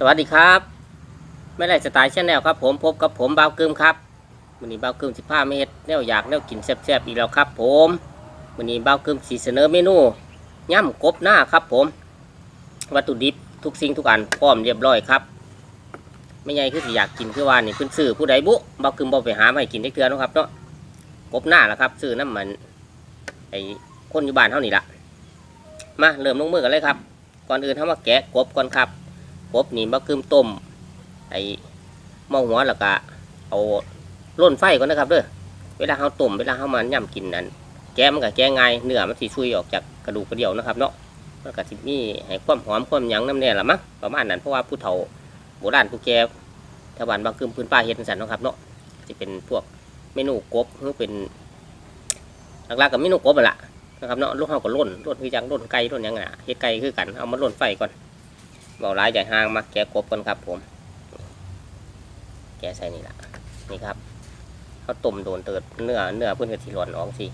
สวัสดีครับไม่ไรสไตล์ชแนลครับผมพบกับผมบ่าวกึมครับวันนี้บ่าวกึมสิบห้าเมตรแนวอยากแนวกินแซ่บๆอีกแล้วครับผมวันนี้บ่าวกึมสีเสนอเมนูย่ำกบหน้าครับผม วัตถุดิบทุกสิ่งทุกอันพร้อมเรียบร้อยครับ ไม่ใหญ่คือสิอยากกินคือว่านี่เพิ่นซื้อผู้ใดบุบ่าวกึมบ่ไปหามาให้กินได้เทื่อเนะครับเนาะกบหน้าละครับซื้อน้ำมันไอ้คนอยู่บ้านเท่านี้ละมาเริ่มลงมือกันเลยครับ ก่อนอื่นทำมาแกะกบก่อนครับ กบนี่มะกึมต้ม ไอ้หม้อหัวแล้วก็เอาล่นไฟก่อนนะครับเด้อเวลาเขาต้มเวลาเขามันย่ำกินนั้นแกะมันก็แกะง่ายเนื้อมันสิช่วยออกจากกระดูกกระเดี่ยวนะครับเนาะมันก็สิมีให้ความหอมความหยังน้ำแน่ละมั้งประมาณนั้นเพราะว่าผู้เฒ่าโบราณผู้แก่ชาวบ้านบางกึมพื้นป่าเฮ็ดจังซั่นนะครับเนาะจะเป็นพวกเมนูกบหรือเป็นหลักๆกับเมนูกบนั่นแหละนะครับเนาะลูกเขาก็ล่นล่นคือจังล่นไก่ล่นยังไงเฮ็ดไก่คือกันเอามาล่นไฟก่อน เบาร้ายใหญ่ห้างมาแกะกบกันครับผม แกะใส่นี่ละนี่ครับเขาต้มโดนเติดเนื้อเนื้อเพื่อนกระทิหลอนออกสิ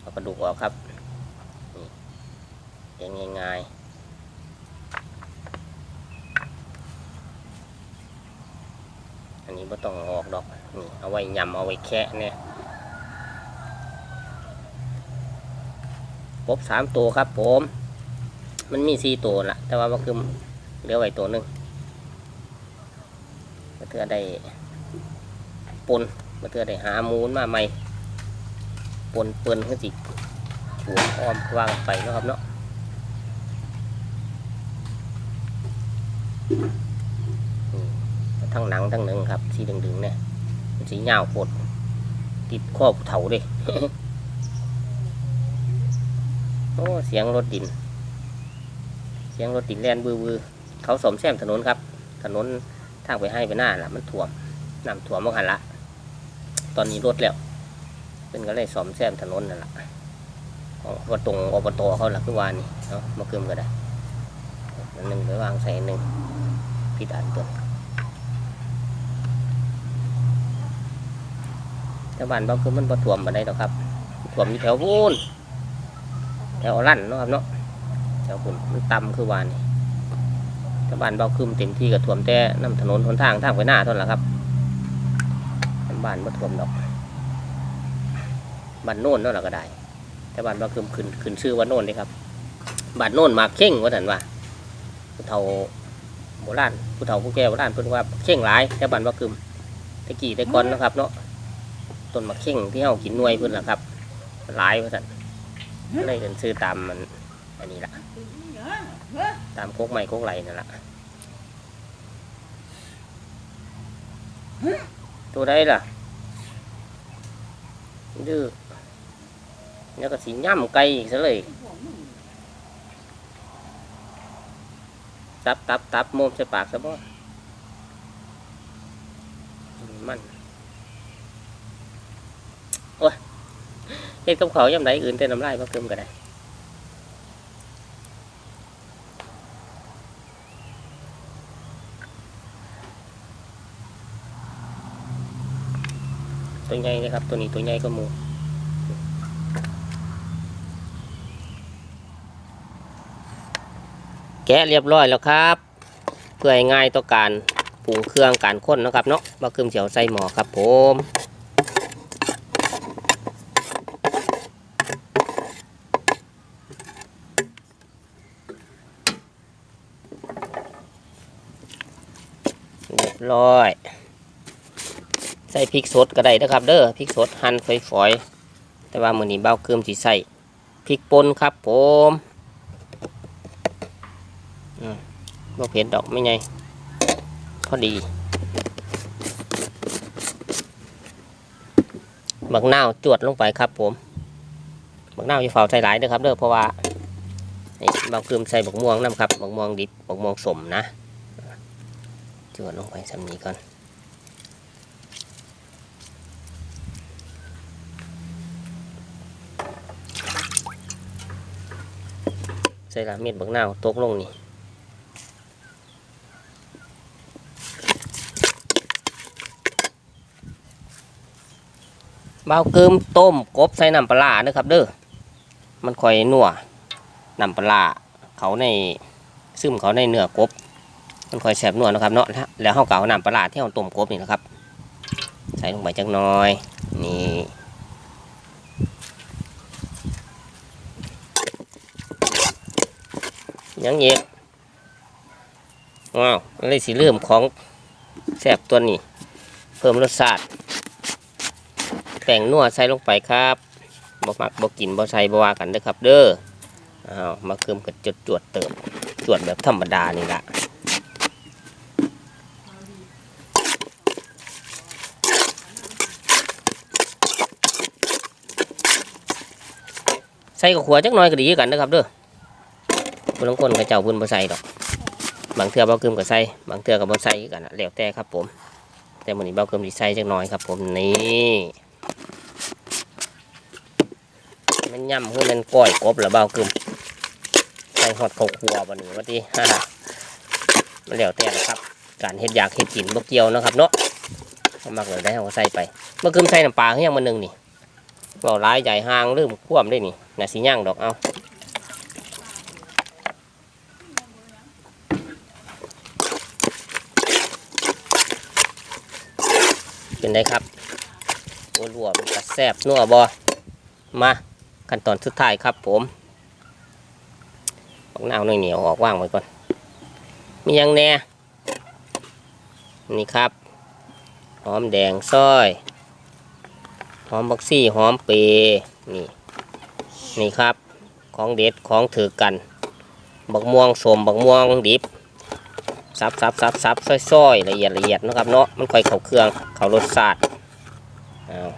เอากระดูกออกครับนี่แกะง่ายๆอันนี้ไม่ต้องออกดอกนี่เอาไว้ยำเอาไว้แคะเนี่ยกบสามตัวครับผม มันมีสี่ตัวละแต่ว่ามันคือเหลือไว้ตัวหนึ่งมาเทื่อได้ปนมาเทื่อได้หามูลมาใหม่ปนเปินขึ้นสิหัวอ้อมวางไปนะครับเนาะทั้งหนังทั้งหนึ่งครับสีดึงๆเนี่ยสีเงาวโคตรติดข้อเถาเลยโอ้เสียงรถดิน เสียงรถติดแลนบือบือเขาสมแซมถนนครับ ถนนทางไปให้ไปหน้าละมันถ่วมน้ำถ่วมเมื่อหันละ ตอนนี้รถแล้วเป็นก็เลยสมแซมถนนนั่นแหละของวัตรงอบตเขาละคือวานนี่เนาะมาคืมก็ได้อันหนึ่งไปวางใส่หนึ่งพิดอันตัวแต่บ้านเราคือมันบ่ถ่วมมาได้หรอกครับถ่วมอยู่แถวพูนแถวลั่นเนาะครับเนาะ แถวคุณมันต่ำคือวานนี่ถ้าบ้านเบาคืมเต็มที่กับท่วมแต่น้ำถนนหนทางทางไปหน้าท่านั้นแหละครับบ้านบ่ท่วมดอกบ้านโน่นนั่นแหละก็ได้ แต่บ้านเบาคืมขึ้นขึ้นชื่อว่าโน่นเลยครับบ้านโน่นมาเข่งว่าถันว่าผู้เฒ่าโบราณผู้เฒ่าผู้แก่โบราณเพิ่นว่าเข่งหลายแต่บ้านเบาคืมตะกี้ต่ก่อนนะครับเนาะต้นมะเข่งที่เฮากินหน่วยเพิ่นล่ะครับหลายว่าซั่นเลยเป็นชื่อตามมัน อันนี้ละตามโคกไม้โคกไหลนั่นละตัวใดล่ะดื้อแล้วก็สีย่ำไก่อีกซะเลยตับตับตับโมมใส่ปากซะบ่มันโอ้ยเฮ็ดกับเขาวย่ำไหนอื่นแต่น้ำลายมาเกิมกันได้ ตัวใหญ่เลยครับ ตัวนี้ตัวใหญ่ก็หมูแกะเรียบร้อยแล้วครับ เพื่อให้ง่ายต่อการปรุงเครื่องการข้นนะครับเนาะมาคืมเสียวใส่หมอครับผมเรียบร้อย ส่พริกสดก็ได้นะครับ เด้อพริกสดหั่นฝอยๆ แต่ว่ามื้อนี้เบ้าเกิมสิใส่พริกป่นครับผมอืมบ่เผ็ดดอกไม่ไงพอดีบักนาวจวดลงไปครับผมบักนาวอย่าเฝ้าใส่หลายเด้อครับเด้อเพราะว่าเบาเกิมใส่บักม่วงน้ำครับบักม่วงดิบบักม่วงสมนะจวดลงไปสำนีก่อน ใส่ละเม็ดบักนาวตกลงนี่เบาเกิมต้มกบใส่น้ำปลาเด้อครับเด้อมันค่อยนัวน้ำปลาเขาในซึมเขาในเนื้อกบ มันค่อยแสบนัวนะครับเนาะแล้วแล้วเก็เอาน้ำปลาที่เฮาต้มกบนี่นะครับ ใส่ลงไปจักน่อยนี่ ยังเงี้ยว้าวเลยสิเริ่มของแสบตัวนี้ เพิ่มรสชาติแป้งนัวใส่ลงไปครับบ่มักบ่กินบ่ใส่บ่ว่ากันเด้ครับ เด้ออ้าวมาเคิมกับจดจวดเติมจวดแบบธรรมดานี่ละใส่กับขัวจักหน่อยก็ดีกันนะครับเด้อ คนลางคนก็เจ้าบุญบ่ใส่ดอก บางเทือเบาเกิมกับใส่บางเทือกับบ่ใส่กันนะแล้วแต่ครับผม แต่มื้อนี้เบาเกิมสิใส่จักหน่อยครับ ผมนี่มันย่ำคือมันก้อยกบแล้วเบาเกิมใส่ฮอดข้าวคั่วบัดนี้ว่าติฮ่ามันแล้วแต่นะครับ การเฮ็ดอยากเฮ็ดกินบ่เกี่ยวนะครับเนาะเอามักเลยได้เฮาใส่ไปเมื่อคืนใส่น้ำปลาคือหยังมื้อนึงนี่เว้าหลายใหญ่ห่างลืมคว่ำได้นี่น่าสิย่างดอกเอา เป็นไงครับโอ้รวมนกระแซบนัวบอมาขั้นตอนสุดท้ายครับ ผมปักนาวหน่อยเหนียวออกว่างไว้ก่อน มียังแน่นี่ครับ หอมแดงซอย หอมบักซี่หอมเปรย์นี่ นี่ครับ ของเด็ดของถือกัน บักม่วงสมบักม่วงดิบ ซับซับซับซับซอยๆละเอียดละเอียดนะครับเนาะมันค่อยเข้าเครื่องเข้ารสชาติเอา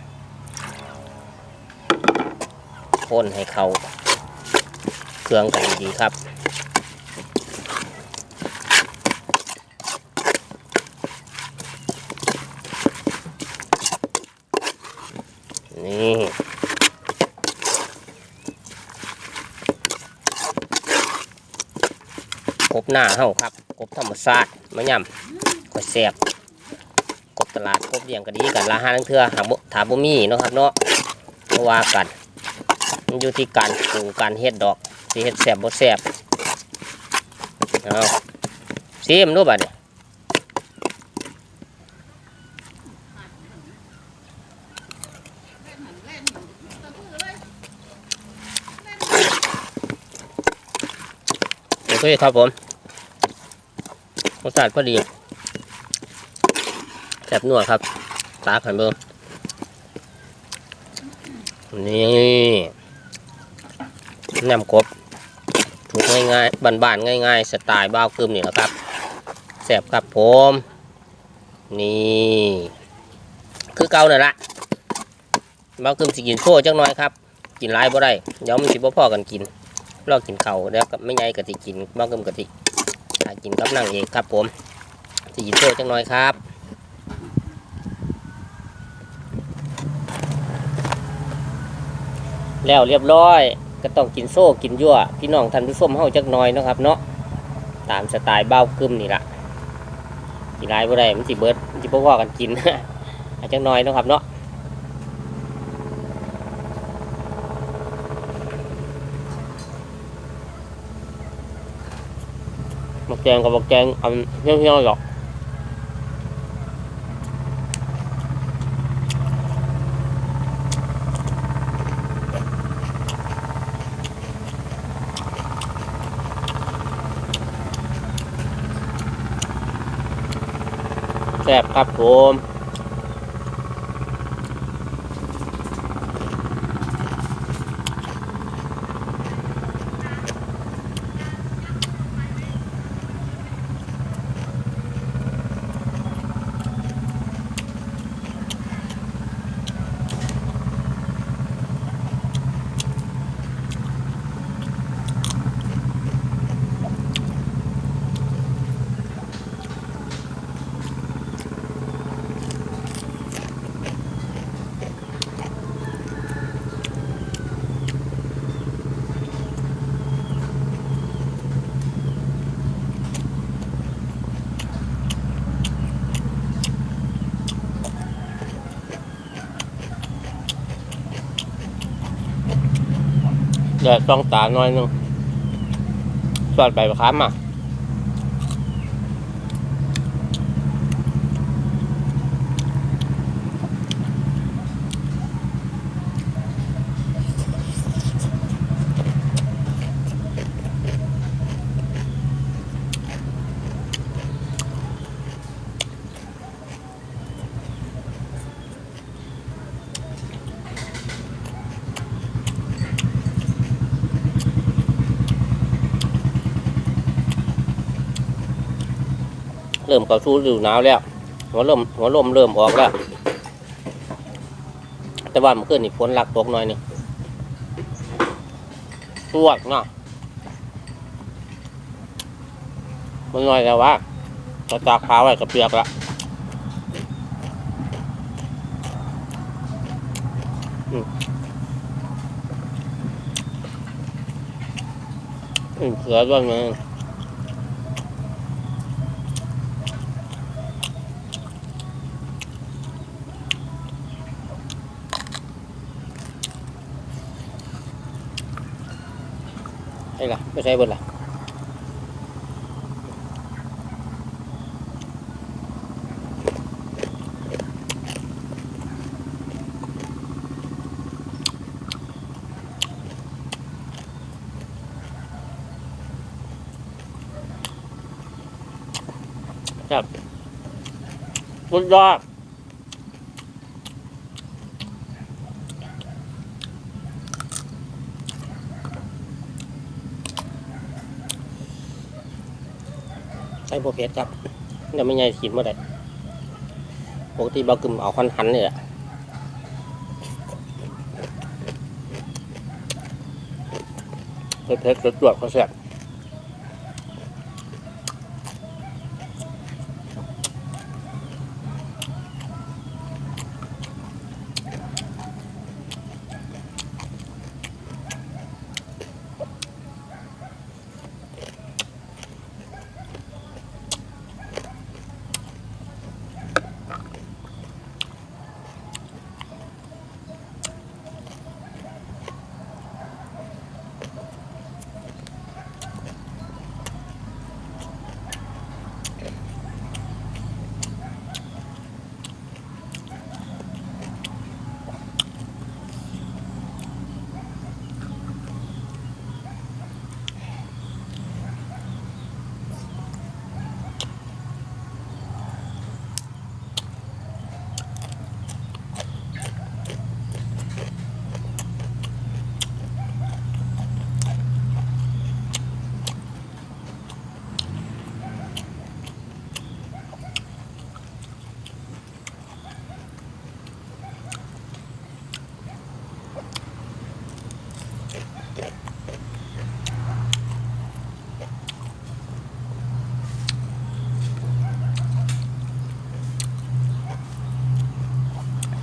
คนให้เข้าเครื่องกันดีครับนี่กบหน้าเฮาครับ กบธรรมชาติมะยำก็แซ่บกบตลาดกบเลี้ยงก็ดีกันราคาทั้งเทือหาบถาบ่มีเนาะครับเนาะเพราะว่ากันมันอยู่ที่การปลูกการเฮ็ดดอกสิเฮ็ดแซ่บบ่แซ่บเอาซิมดูบัดนี้โอเคครับผม รสชาติพอดีแซ่บนัวครับตาขันเบิ่งนี่น้ำกบถูกง่ายๆบ้านๆง่าย ๆ สไตล์บ้าวกึมนี่แหละครับแซ่บครับผม นี่ คือเก่านั่นละบ้าวกึมสิกินโซ่จังน้อยครับ กินหลายบ่ได้เดี๋ยวมันสิบ่พอกันกินรอกินเขาแล้วกับไม่ไงกะติกินบ้าวกึมกะติากินกับนางเอกครับผมสิกินโซ่จังน้อยครับแล้วเรียบร้อยก็ต้องกินโซ่กินยั่วพี่น้องท่านผู้ชมเฮาจักหน้อยนะครับเนาะตามสไตล์เบ้ากึมนี่ละกินหลายบ่ได้มันสิเบิดมันสิบ่พอกันกินอาจจักหน้อยนะครับเนาะ แกแจงกับบักแจงอันเฮี้ยวๆหรอกแซ่บครับผม จะต้องตาน้อยหนึงสอดใบมะขามอะ เริ่มเข้าสู่ฤดูหนาวแล้วหัวลมหัวลมเริ่มออกแล้ว แต่ว่าเมื่อคืนนี่ฝนหลักตกหน่อยนึงสวดเนาะมันหน่อยแต่ว่าจะตากผ้าไว้กับเปียกละอืมเสือด้วยมึง ไอ้ล่ ใส่โบเพชรครับเดี๋ยวไม่ใหญ่ขีดเมื่อไหร่ปกติเบากึมเอาคันหันเลยอะเพชรเพชรจวดๆก็แซ่บ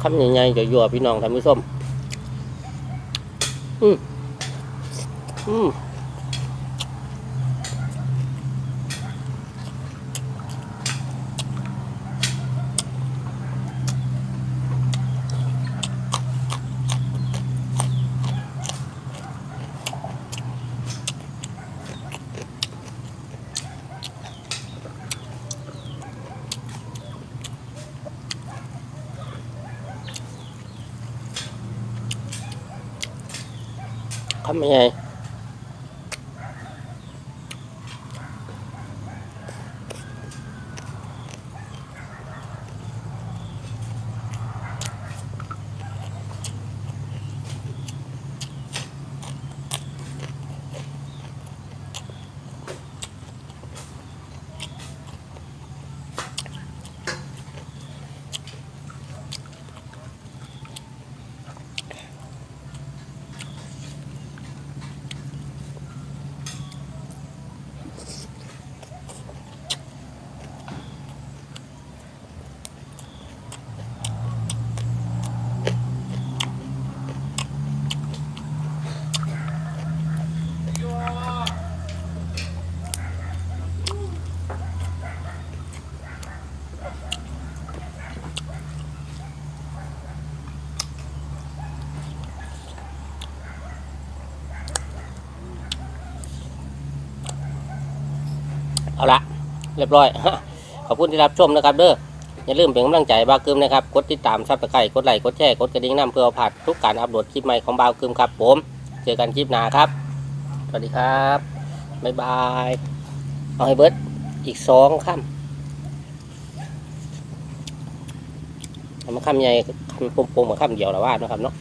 คำใหญ่ๆจะยั่วพี่น้องท่านผู้ชมอืมอืม คำใหญ่ เอาละเรียบร้อยขอบคุณที่รับชมนะครับเด้ออย่าลืมเป็นกำลังใจให้บาวกึมนะครับกดติดตามซับสไครต์กดไลค์กดแชร์กดกระดิ่งน้ำเพื่อผ่านทุกการอัปโหลดคลิปใหม่ของบาวกึมครับผมเจอกันคลิปหน้าครับ สวัสดีครับบ๊ายบายเอาให้เบิร์ดอีกสองคำเอามาคำใหญ่คำปมๆมาคำเดียวละว่าเนะครับเนาะ